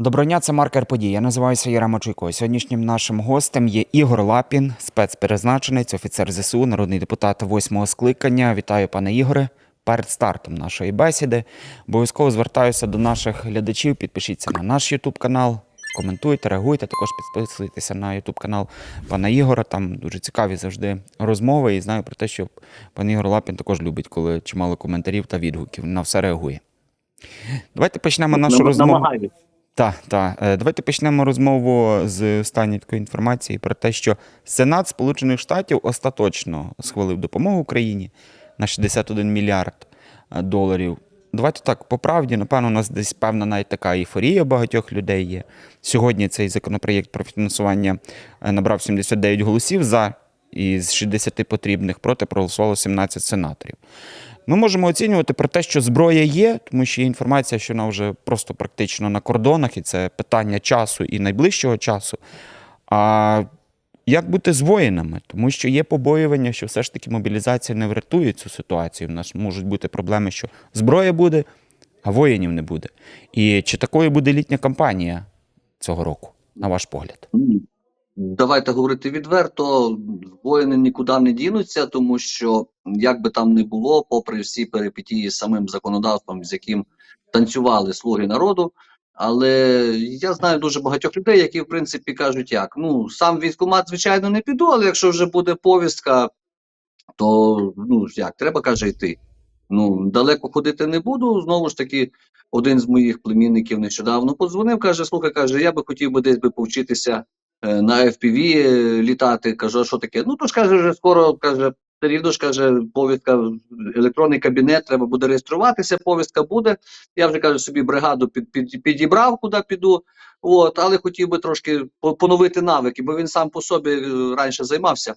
Доброго дня, це маркер подій. Я називаюся Ярема Чуйко. Сьогоднішнім нашим гостем є Ігор Лапін, спецперезначенець, офіцер ЗСУ, народний депутат восьмого скликання. Вітаю, пане Ігоре. Перед стартом нашої бесіди обов'язково звертаюся до наших глядачів. Підпишіться на наш Ютуб канал, коментуйте, реагуйте. Також підписуйтеся на Ютуб канал пана Ігора. Там дуже цікаві завжди розмови. І знаю про те, що пан Ігор Лапін також любить, коли чимало коментарів та відгуків. На все реагує. Давайте почнемо нашу розмову. Так, так. Е, Давайте почнемо розмову з останньої такої інформації про те, що Сенат Сполучених Штатів остаточно схвалив допомогу Україні на 61 мільярд е, доларів. Давайте так, по правді, напевно, у нас десь певна навіть така ейфорія багатьох людей є. Сьогодні цей законопроєкт про фінансування е, набрав 79 голосів за, і з 60 потрібних проти проголосувало 17 сенаторів. Ми можемо оцінювати про те, що зброя є, тому що є інформація, що вона вже просто практично на кордонах, і це питання часу і найближчого часу. А як бути з воїнами? Тому що є побоювання, що все ж таки мобілізація не врятує цю ситуацію. У нас можуть бути проблеми, що зброя буде, а воїнів не буде. І чи такою буде літня кампанія цього року, на ваш погляд? Давайте говорити відверто, воїни нікуди не дінуться, тому що як би там не було, попри всі перипетії з самим законодавством, з яким танцювали слуги народу. Але я знаю дуже багатьох людей, які в принципі кажуть, як ну сам військкомат, звичайно, не піду, але якщо вже буде повістка, то ну як треба каже йти. Ну далеко ходити не буду. Знову ж таки, один з моїх племінників нещодавно подзвонив, каже: Слухай, каже, я би хотів би десь би повчитися на FPV е, літати. Кажу, що таке? Ну то ж каже, вже скоро каже. Рівно ж каже, повістка, електронний кабінет, треба буде реєструватися, повістка буде. Я вже каже, собі бригаду під, під, підібрав, куди піду. От, але хотів би трошки поновити навики, бо він сам по собі е, раніше займався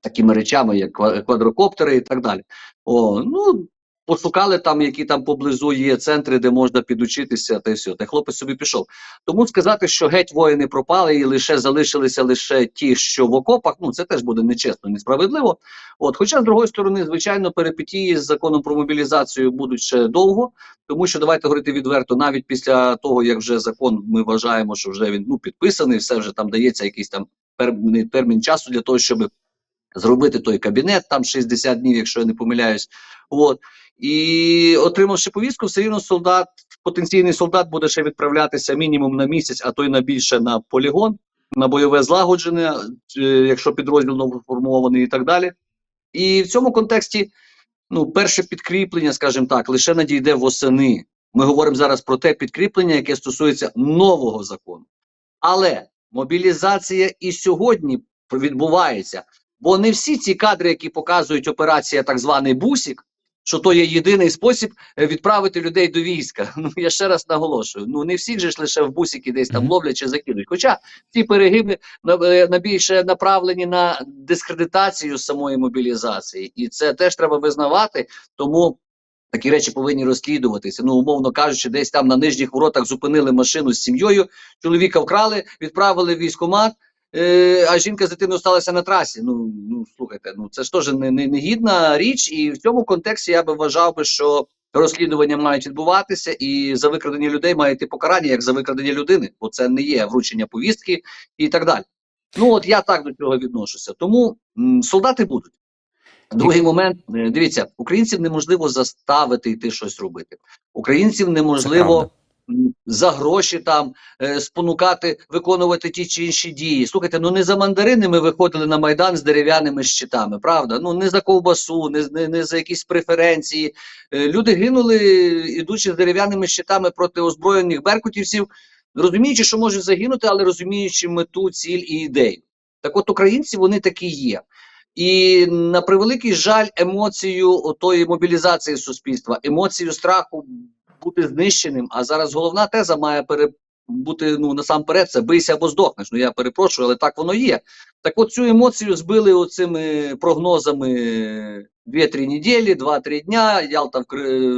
такими речами, як квадрокоптери і так далі. О, ну, пошукали там, які там поблизу є центри, де можна підучитися, та й все. Та хлопець собі пішов. Тому сказати, що геть воїни пропали і лише залишилися лише ті, що в окопах, ну це теж буде нечесно, несправедливо. От, хоча, з другої сторони, звичайно, перипетії з законом про мобілізацію будуть ще довго, тому що давайте говорити відверто, навіть після того, як вже закон, ми вважаємо, що вже він ну підписаний, все вже там дається якийсь там термін часу для того, щоб зробити той кабінет, там 60 днів, якщо я не помиляюсь. От. І отримавши повістку, все рівно солдат, потенційний солдат буде ще відправлятися мінімум на місяць, а то й на більше на полігон, на бойове злагодження, е, якщо підрозділ новоформований і так далі. І в цьому контексті, ну, перше підкріплення, скажімо так, лише надійде восени. Ми говоримо зараз про те підкріплення, яке стосується нового закону. Але мобілізація і сьогодні відбувається. Бо не всі ці кадри, які показують операція так званий бусік, що то є єдиний спосіб е, відправити людей до війська. Ну я ще раз наголошую. Ну не всіх же ж лише в бусики десь там ловлять чи закидують. Хоча ці перегиби е, на більше направлені на дискредитацію самої мобілізації, і це теж треба визнавати. Тому такі речі повинні розслідуватися. Ну, умовно кажучи, десь там на нижніх воротах зупинили машину з сім'єю, чоловіка вкрали, відправили в військкомат. Е, а жінка з дитиною сталася на трасі. Ну, ну слухайте, ну це ж теж не, не, не гідна річ, і в цьому контексті я би вважав би, що розслідування мають відбуватися, і за викрадення людей має йти покарання, як за викрадення людини, бо це не є вручення повістки і так далі. Ну от я так до цього відношуся. Тому м, солдати будуть. Другий момент, е, дивіться, українців неможливо заставити йти щось робити. Українців неможливо за гроші там е, спонукати виконувати ті чи інші дії. Слухайте, ну не за мандарини ми виходили на майдан з дерев'яними щитами, правда? Ну не за ковбасу, не, не, не за якісь преференції. Е, люди гинули, ідучи з дерев'яними щитами проти озброєних беркутівців, розуміючи, що можуть загинути, але розуміючи мету, ціль і ідею. Так от українці вони такі є. І на превеликий жаль, емоцію тої мобілізації суспільства, емоцію страху бути знищеним. А зараз головна теза має пере, бути ну насамперед це бийся або здохнеш. Ну я перепрошую, але так воно є. Так от цю емоцію збили оцими прогнозами 2-3 неділі, 2-3 дня, Ялта в Кри...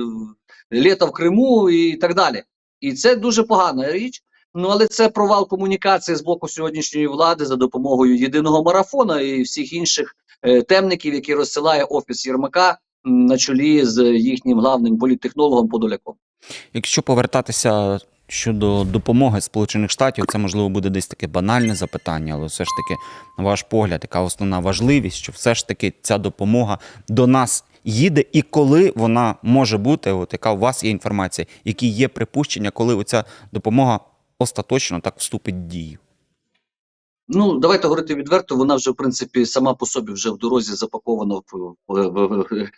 літо в Криму і так далі. І це дуже погана річ. Ну але це провал комунікації з боку сьогоднішньої влади за допомогою єдиного марафона і всіх інших е, темників, які розсилає офіс Єрмака на чолі з їхнім главним політтехнологом Подоляком. Якщо повертатися Щодо допомоги Сполучених Штатів, це можливо буде десь таке банальне запитання, але все ж таки, на ваш погляд, яка основна важливість, що все ж таки ця допомога до нас їде, і коли вона може бути, от яка у вас є інформація, які є припущення, коли оця допомога остаточно так вступить в дію. Ну, давайте говорити відверто. Вона вже в принципі сама по собі вже в дорозі запакована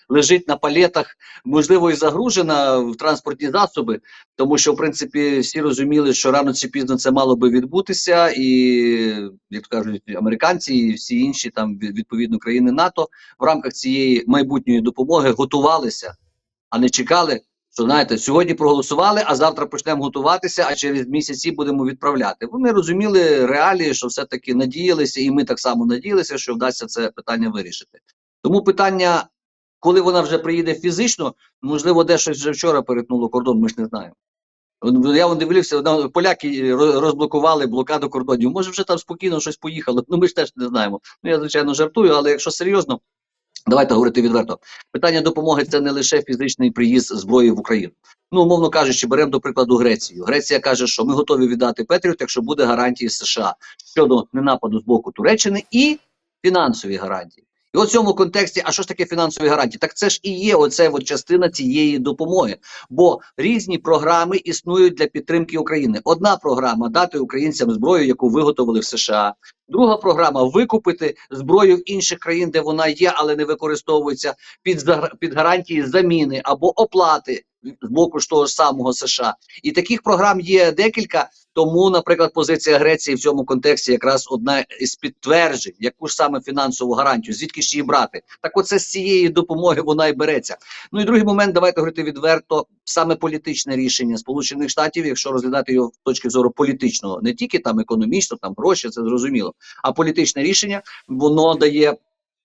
лежить на палетах, можливо, і загружена в транспортні засоби, тому що в принципі всі розуміли, що рано чи пізно це мало би відбутися, і як кажуть, американці і всі інші там відповідно країни НАТО в рамках цієї майбутньої допомоги готувалися, а не чекали. Що знаєте, сьогодні проголосували, а завтра почнемо готуватися, а через місяці будемо відправляти. Вони розуміли реалії, що все-таки надіялися, і ми так само надіялися, що вдасться це питання вирішити. Тому питання, коли вона вже приїде фізично, можливо, де вже вчора перетнуло кордон, ми ж не знаємо. Я вон дивився, поляки ро- розблокували блокаду кордонів. Може, вже там спокійно щось поїхало. Ну ми ж теж не знаємо. Ну я звичайно жартую, але якщо серйозно, давайте говорити відверто. Питання допомоги це не лише фізичний приїзд зброї в Україну. Ну, умовно кажучи, беремо до прикладу Грецію. Греція каже, що ми готові віддати Петріот, якщо буде гарантії США щодо ненападу з боку Туреччини і фінансові гарантії. І в цьому контексті, а що ж таке фінансові гарантії? Так це ж і є оце от частина цієї допомоги. Бо різні програми існують для підтримки України. Одна програма дати українцям зброю, яку виготовили в США. Друга програма викупити зброю в інших країн, де вона є, але не використовується під під гарантії заміни або оплати з боку ж того самого США. І таких програм є декілька. Тому, наприклад, позиція Греції в цьому контексті якраз одна із підтверджень, яку ж саме фінансову гарантію, звідки ж її брати. Так, оце з цієї допомоги вона і береться. Ну і другий момент, давайте говорити відверто, саме політичне рішення Сполучених Штатів, якщо розглядати його з точки зору політичного, не тільки там економічно, там гроші, це зрозуміло, а політичне рішення воно дає.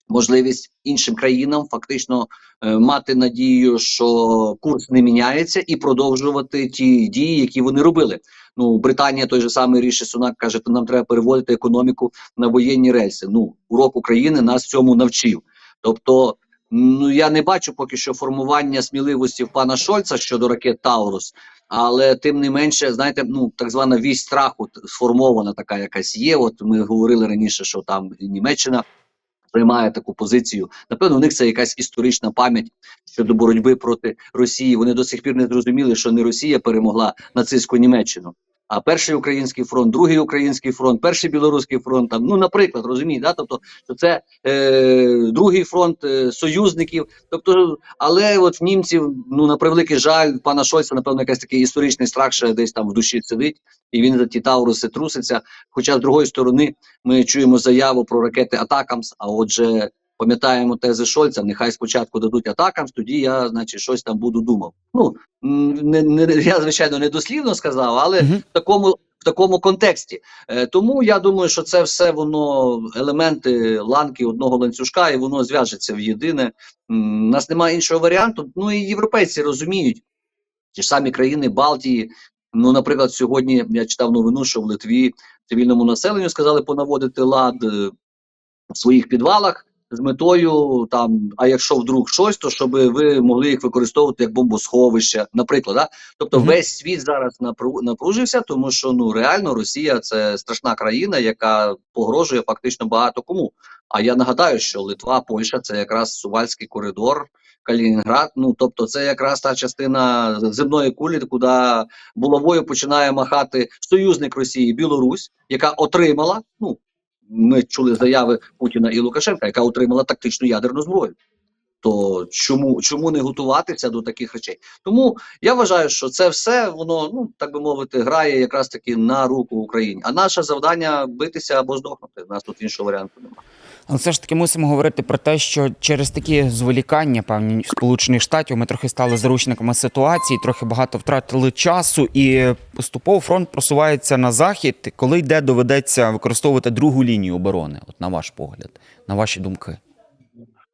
Можливість іншим країнам фактично е, мати надію, що курс не міняється, і продовжувати ті дії, які вони робили. Ну, Британія, той же самий Ріші Сунак каже, що нам треба переводити економіку на воєнні рельси. Ну, урок України нас цьому навчив. Тобто, ну я не бачу поки що формування сміливості в пана Шольца щодо ракет Таурус. Але тим не менше, знаєте, ну так звана вість страху сформована така якась є. От ми говорили раніше, що там Німеччина приймає таку позицію. Напевно, у них це якась історична пам'ять щодо боротьби проти Росії. Вони до сих пір не зрозуміли, що не Росія перемогла нацистську Німеччину. А перший український фронт, другий український фронт, перший білоруський фронт, там, ну, наприклад, розумієте, да? тобто, що це е, другий фронт е, союзників. Тобто, але от в німців, ну на превеликий жаль, пана Шольца, напевно, якийсь такий історичний страх ще десь там в душі сидить, і він за ті Тауруси труситься. Хоча з другої сторони ми чуємо заяву про ракети Атакамс, а отже, пам'ятаємо тези Шольца, нехай спочатку дадуть Атакамс, тоді я, значить, щось там буду думав. Ну, не, не, я, звичайно, не дослівно сказав, але Мгм. в такому. В такому контексті, е, тому я думаю, що це все воно елементи ланки одного ланцюжка, і воно зв'яжеться в єдине. М, У нас немає іншого варіанту. Ну і європейці розуміють, ті ж самі країни Балтії. Ну, наприклад, сьогодні я читав новину, що в Литві цивільному населенню сказали понаводити лад е, в своїх підвалах з метою там, а якщо вдруг щось, то щоб ви могли їх використовувати як бомбосховище, наприклад. Да? Тобто Мгм. весь світ зараз напру- напружився, тому що ну реально Росія це страшна країна, яка погрожує фактично багато кому. А я нагадаю, що Литва, Польща це якраз Сувальський коридор. Калінінград, ну тобто, це якраз та частина земної кулі, куди булавою починає махати союзник Росії Білорусь, яка отримала. Ну ми чули заяви Путіна і Лукашенка, яка отримала тактичну ядерну зброю. То чому чому не готуватися до таких речей? Тому я вважаю, що це все воно, ну так би мовити, грає якраз таки на руку Україні. А наше завдання битися або здохнути. У нас тут іншого варіанту немає. Але все ж таки мусимо говорити про те, що через такі зволікання певні Сполучених Штатів ми трохи стали заручниками ситуації, трохи багато втратили часу, і поступово фронт просувається на захід, коли йде доведеться використовувати другу лінію оборони. От на ваш погляд, на ваші думки.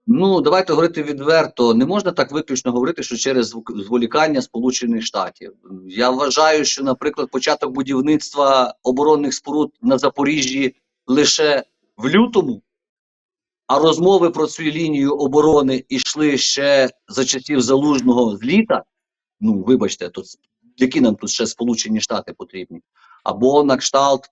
Ну давайте говорити відверто. Не можна так виключно говорити, що через зволікання Сполучених Штатів. Я вважаю, що, наприклад, початок будівництва оборонних споруд на Запоріжжі лише в лютому, а розмови про цю лінію оборони йшли ще за часів залужного з літа. Ну, вибачте, то які нам тут ще Сполучені Штати потрібні? Або на кшталт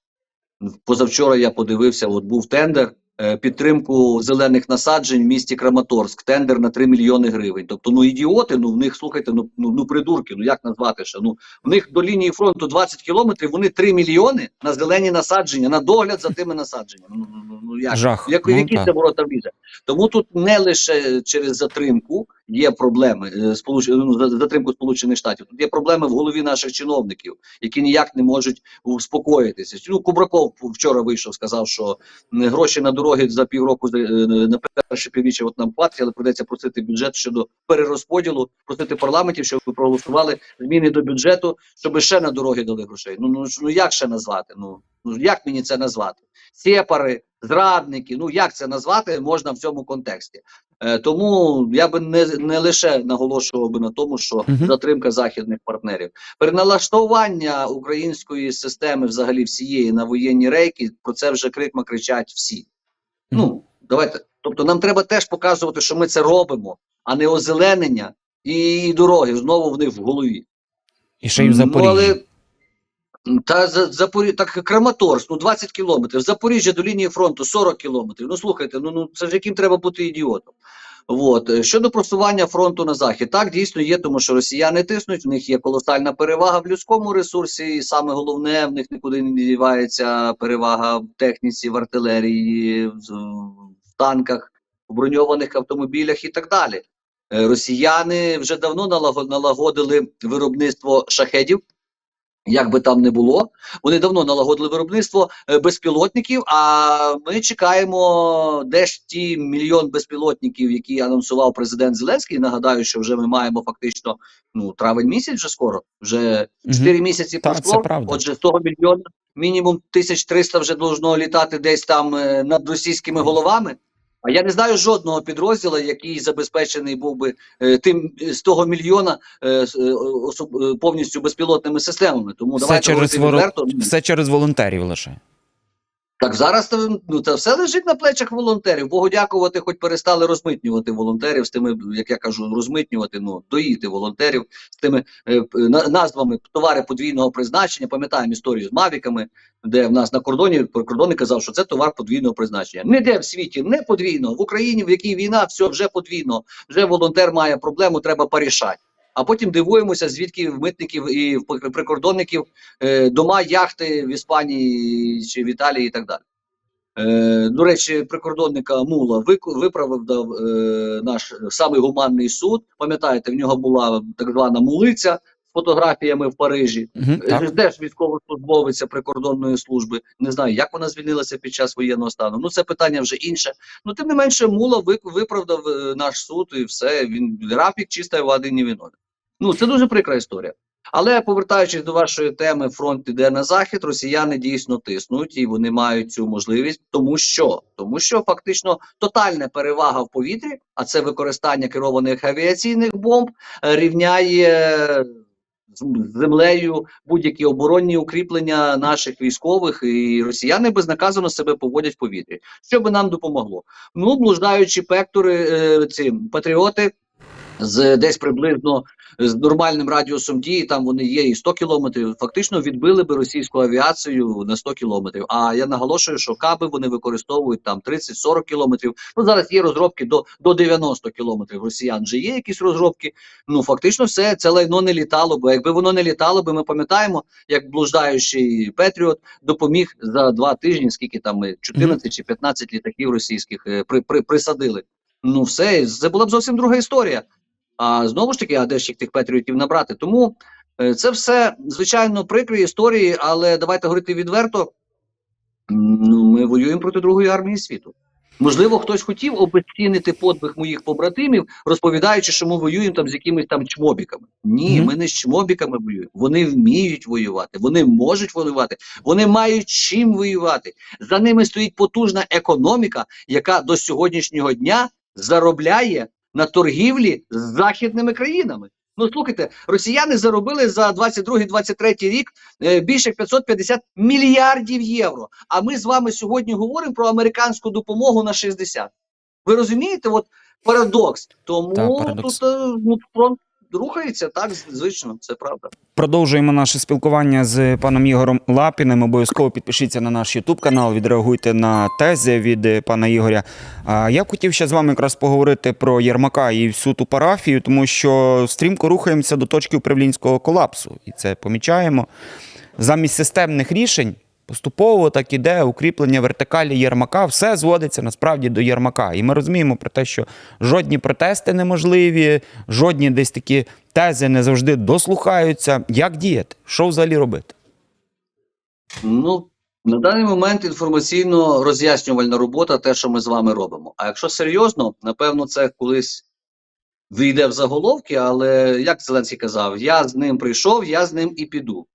позавчора я подивився, от був тендер підтримку зелених насаджень в місті Краматорськ. Тендер на 3 мільйони гривень. Тобто, ну ідіоти, ну в них слухайте, ну ну, ну придурки, ну як назвати ще? Ну в них до лінії фронту 20 кілометрів. Вони 3 мільйони на зелені насадження, на догляд за тими насадженнями. Ну, ну, ну, ну як? Жах. Як, Ну, які це ворота влізе? Тому тут не лише через затримку є проблеми е, сполуч... ну, за- затримку Сполучених Штатів. Тут є проблеми в голові наших чиновників, які ніяк не можуть успокоїтися. Ну Кубраков вчора вийшов, сказав, що гроші на дороги за півроку е, на перше півріччя от нам платять, але придеться просити бюджет щодо перерозподілу, просити парламентів, щоб проголосували зміни до бюджету, щоб ще на дороги дали грошей. Ну ну, ну як ще назвати? Ну ну як мені це назвати? Сепари, зрадники. Ну як це назвати можна в цьому контексті? Е, тому я би не, не лише наголошував би на тому, що затримка західних партнерів, переналаштування української системи, взагалі всієї на воєнні рейки, про це вже крикма кричать всі. Ну давайте. Тобто, нам треба теж показувати, що ми це робимо, а не озеленення і дороги знову в них в голові. І ще й в Ну, але та за Запорі... так Краматорськ, ну 20 кілометрів, Запоріжжя до лінії фронту 40 кілометрів. Ну слухайте, ну ну це ж яким треба бути ідіотом. От Е, щодо просування фронту на захід, так дійсно є, тому що росіяни тиснуть. В них є колосальна перевага в людському ресурсі, і саме головне в них нікуди не дівається перевага в техніці, в артилерії, в, в танках, в броньованих автомобілях і так далі. Е, Росіяни вже давно налагодили виробництво шахедів. Як би там не було, вони давно налагодили виробництво е, безпілотників. А ми чекаємо, де ж ті мільйон безпілотників, які анонсував президент Зеленський. Нагадаю, що вже ми маємо фактично ну травень місяць, вже скоро, вже Мгм. 4 місяці Так, пройшло. це правда. Отже, з того мільйона мінімум 1300 вже должно літати десь там е, над російськими головами. А я не знаю жодного підрозділу, який забезпечений був би е, тим е, з того мільйона е, особ- повністю безпілотними системами. Тому Все давайте через, відверто. ну, Все через волонтерів лише. Так зараз ну це все лежить на плечах волонтерів. Богу дякувати, хоч перестали розмитнювати волонтерів з тими, як я кажу, розмитнювати, ну доїти волонтерів з тими е, на- назвами товари подвійного призначення. Пам'ятаємо історію з мавіками, де в нас на кордоні прикордонник казав, що це товар подвійного призначення. Ніде в світі не подвійно. В Україні, в якій війна, все вже подвійно. Вже волонтер має проблему, треба порішати. А потім дивуємося, звідки в митників і в прикордонників е, дома, яхти в Іспанії чи в Італії і так далі. Е, до речі, прикордонника Мула виправив е, наш самий гуманний суд. Пам'ятаєте, в нього була так звана мулиця фотографіями в Парижі. Угу. Де ж військовослужбовиця прикордонної служби? Не знаю, як вона звільнилася під час воєнного стану. Ну це питання вже інше. Ну тим не менше, мула виправдав е, наш суд і все. Він рафік чистої води не виновен. Ну це дуже прикра історія. Але повертаючись до вашої теми, фронт іде на захід. Росіяни дійсно тиснуть і вони мають цю можливість, тому що тому що фактично тотальна перевага в повітрі, а це використання керованих авіаційних бомб, е, рівняє землею будь-які оборонні укріплення наших військових, і росіяни безнаказано себе поводять в повітрі. Що би нам допомогло? Ну, блуждаючі пектори, е, ці патріоти. З десь приблизно з нормальним радіусом дії, там вони є і 100 кілометрів. Фактично відбили би російську авіацію на 100 кілометрів. А я наголошую, що каби вони використовують там 30-40 кілометрів. Ну зараз є розробки до, до 90 кілометрів. Росіян вже є якісь розробки. Ну фактично, все це лайно не літало. Бо якби воно не літало, би ми пам'ятаємо, як блуждаючий Петріот допоміг за два тижні, скільки там ми 14 чи 15 літаків російських е, при, при, присадили. Ну все, це була б зовсім друга історія. А знову ж таки, а де ж тих патріотів набрати? Тому е, це все звичайно прикрі історії, але давайте говорити відверто. Ну, ми воюємо проти другої армії світу. Можливо, хтось хотів обезцінити подвиг моїх побратимів, розповідаючи, що ми воюємо там з якимись там чмобіками. Ні, Мгм. ми не з чмобіками воюємо. Вони вміють воювати, вони можуть воювати, вони мають чим воювати. За ними стоїть потужна економіка, яка до сьогоднішнього дня заробляє на торгівлі з західними країнами. Ну слухайте, росіяни заробили за 22-23 рік е, більше як 550 мільярдів євро. А ми з вами сьогодні говоримо про американську допомогу на 60. Ви розумієте? От парадокс. Тому Так, парадокс. тут е, ну, фронт, рухається так, звично, це правда. Продовжуємо наше спілкування з паном Ігорем Лапіним. Обов'язково підпишіться на наш Ютуб канал, відреагуйте на тези від е, пана Ігоря. А я хотів ще з вами якраз поговорити про Єрмака і всю ту парафію, тому що стрімко рухаємося до точки управлінського колапсу, і це помічаємо. Замість системних рішень поступово так іде укріплення вертикалі Єрмака. Все зводиться насправді до Єрмака. І ми розуміємо про те, що жодні протести неможливі, жодні десь такі тези не завжди дослухаються. Як діяти? Що взагалі робити? Ну, на даний момент інформаційно роз'яснювальна робота, те, що ми з вами робимо. А якщо серйозно, напевно, це колись вийде в заголовки, але як Зеленський казав, я з ним прийшов, я з ним і піду.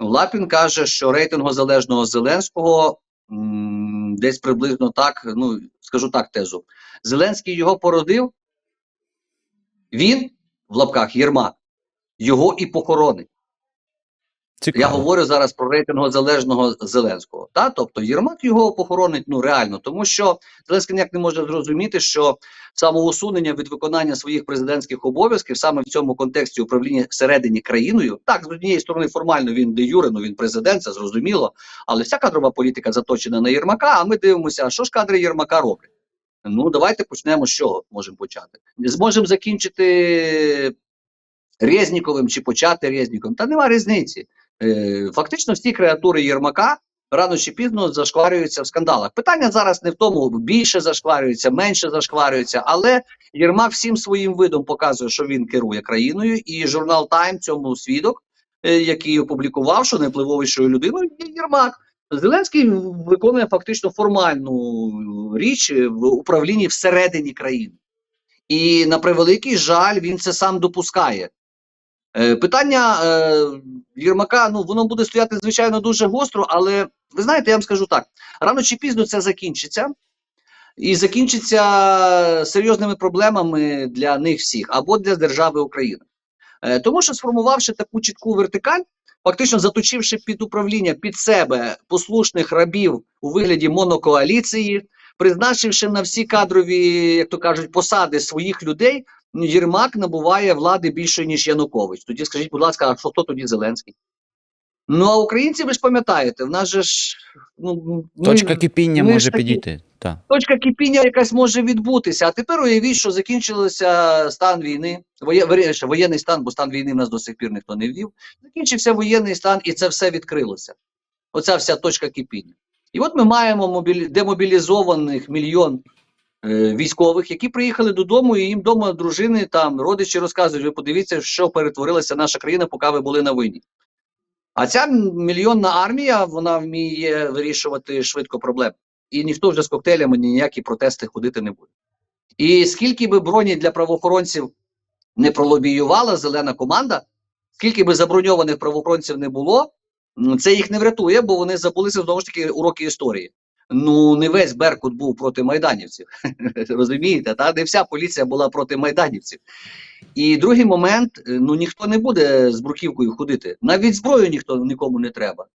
Лапін каже, що рейтингозалежного Зеленського м, десь приблизно так, ну скажу так, тезу. Зеленський його породив, він в лапках Єрмак, його і похоронить. Цікаво. Я говорю зараз про рейтингозалежного Зеленського. Та? Тобто Єрмак його похоронить ну реально, тому що Зеленський ніяк не може зрозуміти, що самоусунення від виконання своїх президентських обов'язків саме в цьому контексті управління всередині країною. Так, з однієї сторони, формально він де юре, ну він президент, це зрозуміло, але вся кадрова політика заточена на Єрмака. А ми дивимося, що ж кадри Єрмака роблять. Ну, давайте почнемо з чого можемо почати. Зможемо закінчити Резніковим чи почати Резніковим. Та нема різниці. Е, Фактично, всі креатури Єрмака рано чи пізно зашкварюються в скандалах. Питання зараз не в тому, більше зашкварюється, менше зашкварюється, але Єрмак всім своїм видом показує, що він керує країною, і журнал Тайм цьому свідок, е, який опублікував, що найвпливовішою людиною є Єрмак. Зеленський виконує фактично формальну річ в управлінні всередині країни. І на превеликий жаль, він це сам допускає. Е, питання Єрмака, ну воно буде стояти, звичайно, дуже гостро, але ви знаєте, я вам скажу так: рано чи пізно це закінчиться, і закінчиться серйозними проблемами для них всіх або для держави України. Е, тому що сформувавши таку чітку вертикаль, фактично заточивши під управління під себе послушних рабів у вигляді монокоаліції, призначивши на всі кадрові, як то кажуть, посади своїх людей, Єрмак набуває влади більше, ніж Янукович. Тоді скажіть, будь ласка, а що хто тоді Зеленський? Ну а українці, ви ж пам'ятаєте, в нас же ж ну ми- Точка кипіння ми може такі- підійти. Так. точка кипіння якась може відбутися. А тепер уявіть, що закінчився стан війни, воє, воєнний стан, бо стан війни в нас до сих пір ніхто не ввів. Закінчився воєнний стан, і це все відкрилося. Оця вся точка кипіння. І от ми маємо мобілі... демобілізованих мільйон військових, які приїхали додому, і їм вдома дружини там родичі розказують: ви подивіться, що перетворилася наша країна, поки ви були на війні. А ця мільйонна армія вона вміє вирішувати швидко проблеми. І ніхто вже з коктейлями ніякі протести ходити не буде. І скільки би броні для правоохоронців не пролобіювала зелена команда, скільки би заброньованих правоохоронців не було, це їх не врятує, бо вони забулися знову ж таки уроки історії. Ну, не весь Беркут був проти майданівців. Розумієте, та не вся поліція була проти майданівців. І другий момент: е, ну ніхто не буде з бруківкою ходити. Навіть зброю ніхто нікому не треба.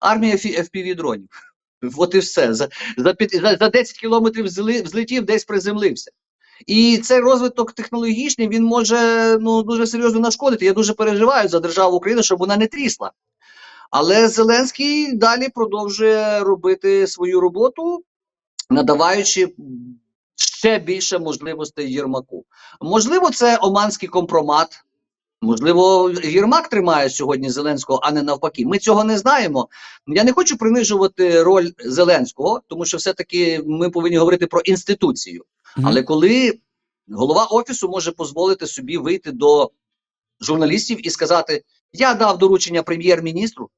Армія fpv дронів. От і все. За, за, за, за 10 кілометрів взлетів, десь приземлився. І цей розвиток технологічний він може ну дуже серйозно нашкодити. Я дуже переживаю за державу України, щоб вона не трісла. Але Зеленський далі продовжує робити свою роботу, надаваючи ще більше можливостей Єрмаку. Можливо, це оманський компромат. Можливо, Єрмак тримає сьогодні Зеленського, а не навпаки. Ми цього не знаємо. Я не хочу принижувати роль Зеленського, тому що все-таки ми повинні говорити про інституцію. Мгм. Але коли голова офісу може дозволити собі вийти до журналістів і сказати: Я дав доручення прем'єр-міністру.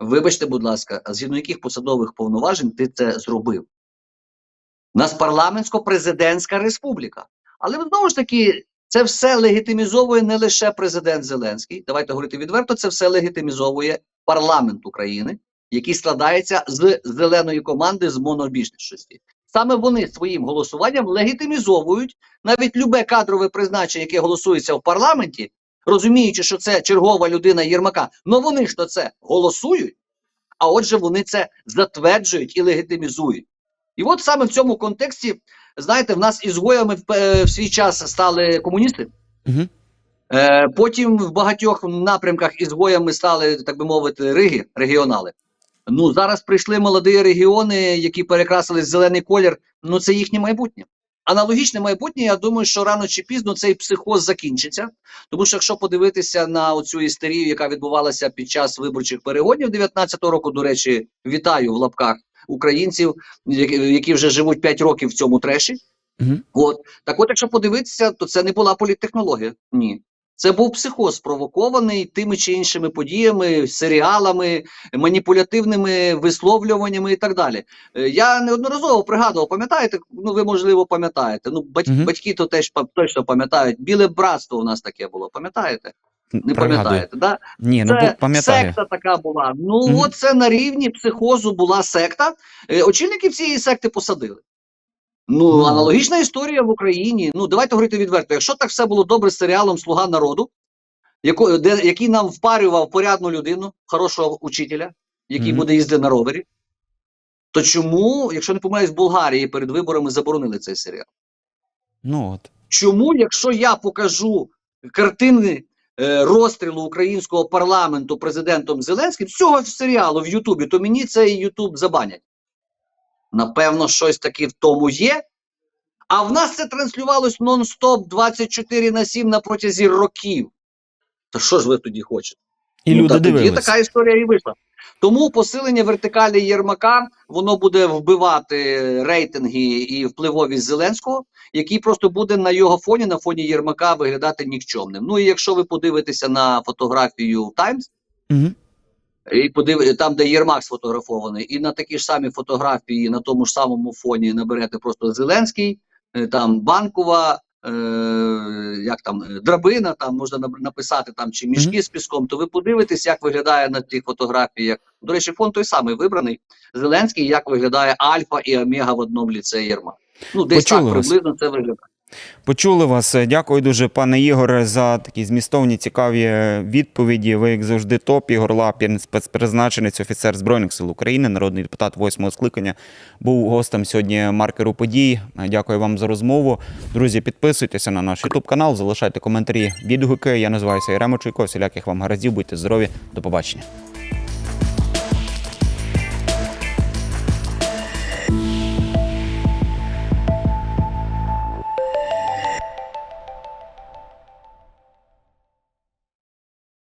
Вибачте, будь ласка, згідно яких посадових повноважень ти це зробив? У нас парламентсько-президентська республіка. Але знову ж таки, це все легітимізовує не лише президент Зеленський. Давайте говорити відверто, це все легітимізовує парламент України, який складається з зеленої команди з монобільшості. Саме вони своїм голосуванням легітимізовують навіть любе кадрове призначення, яке голосується в парламенті, розуміючи, що це чергова людина Єрмака. Ну вони ж то це голосують, а отже, вони це затверджують і легітимізують. І от саме в цьому контексті, знаєте, в нас ізгоями в, в свій час стали комуністи. Е, потім в багатьох напрямках ізгоями стали, так би мовити, риги, регіонали. Ну зараз прийшли молоді регіони, які перекрасили зелений колір. Ну це їхнє майбутнє. Аналогічне майбутнє, я думаю, що рано чи пізно цей психоз закінчиться. Тому що якщо подивитися на оцю істерію, яка відбувалася під час виборчих перегонів 19-го року, до речі, вітаю в лапках українців, які, вже живуть 5 років в цьому треші. Угу. От так, от, якщо подивитися, то це не була політтехнологія. Ні. Це був психоз спровокований тими чи іншими подіями, серіалами, маніпулятивними висловлюваннями і так далі. Е, Я неодноразово пригадував, пам'ятаєте? Ну ви можливо пам'ятаєте. Ну бать, Мгм. батьки то теж точно пам'ятають. Біле братство у нас таке було. Пам'ятаєте? Не пам'ятаєте, да? Ні, ну Це бо- пам'ятаю. секта така була. Ну Мгм. от це на рівні психозу була секта. Е, Очільників цієї секти посадили. Ну, Ну. аналогічна історія в Україні. Ну, давайте говорити відверто. Якщо так все було добре з серіалом Слуга народу, яко, де, який нам впарював порядну людину, хорошого учителя, який Мгм. буде їздити на ровері, то чому, якщо не помиляюсь, в Болгарії перед виборами заборонили цей серіал? Ну от. Чому, якщо я покажу картини е, розстрілу українського парламенту президентом Зеленським, з цього серіалу в Ютубі, то мені цей Ютуб забанять? Напевно, щось таке в тому є. А в нас це транслювалось нон-стоп 24 на 7 на протязі років. То що ж ви тоді хочете? І Ну, люди та тоді така історія і вийшла. Тому посилення вертикалі Єрмака воно буде вбивати рейтинги і впливовість Зеленського, який просто буде на його фоні, на фоні Єрмака, виглядати нікчемним. Ну і якщо ви подивитеся на фотографію Таймс, Угу. І подив... там, де Єрмак сфотографований, і на такі ж самі фотографії на тому ж самому фоні наберете просто Зеленський, е, там Банкова, е... як там е, драбина, там можна нап- написати там чи мішки з піском, то ви подивитесь, як виглядає на тих фотографіях. До речі, фон той самий вибраний Зеленський, як виглядає Альфа і Омега в одному ліце Єрмак. Ну, десь Почули так вас. приблизно це виглядає. Почули вас. Дякую дуже, пане Ігоре, за такі змістовні, цікаві відповіді. Ви, як завжди, топ. Ігор Лапін, спецпризначенець, офіцер Збройних сил України, народний депутат восьмого скликання, був гостем сьогодні маркеру подій. Дякую вам за розмову. Друзі, підписуйтеся на наш YouTube канал, залишайте коментарі, відгуки. Я називаюся Єремо Чуйко. Всіляких вам гараздів, будьте здорові. До побачення.